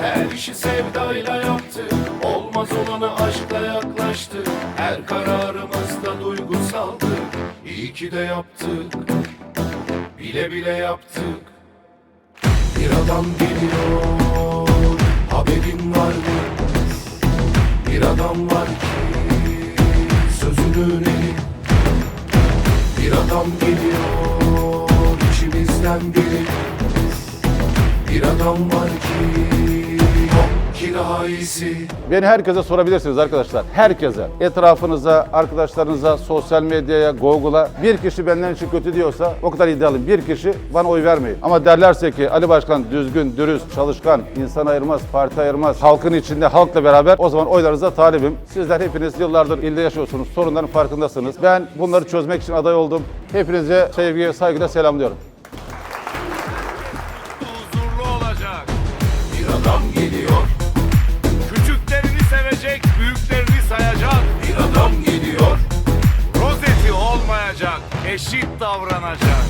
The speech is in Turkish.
Her işi sevdayla yaptı. Olmaz olanı aşkla yaklaştı. Her kararımızda duygusaldı. İyi ki de yaptık. Bile bile yaptık. Bir adam geliyor. Haberin var mı? Bir adam var ki Sözünün eli. Bir adam geliyor içimizden biri. Bir adam var ki daha iyisi Beni herkese sorabilirsiniz arkadaşlar. Herkese. Etrafınıza, arkadaşlarınıza, sosyal medyaya, Google'a bir kişi benden için kötü diyorsa o kadar iddialıyım. Bir kişi bana oy vermeyin. Ama derlerse ki Ali Başkan düzgün, dürüst, çalışkan, insan ayırmaz, parti ayırmaz, halkın içinde halkla beraber o zaman oylarınıza talibim. Sizler hepiniz yıllardır ilde yaşıyorsunuz. Sorunların farkındasınız. Ben bunları çözmek için aday oldum. Hepinize sevgiye, saygıyla selamlıyorum. huzurlu olacak. Bir adam geliyor eşit davranacak.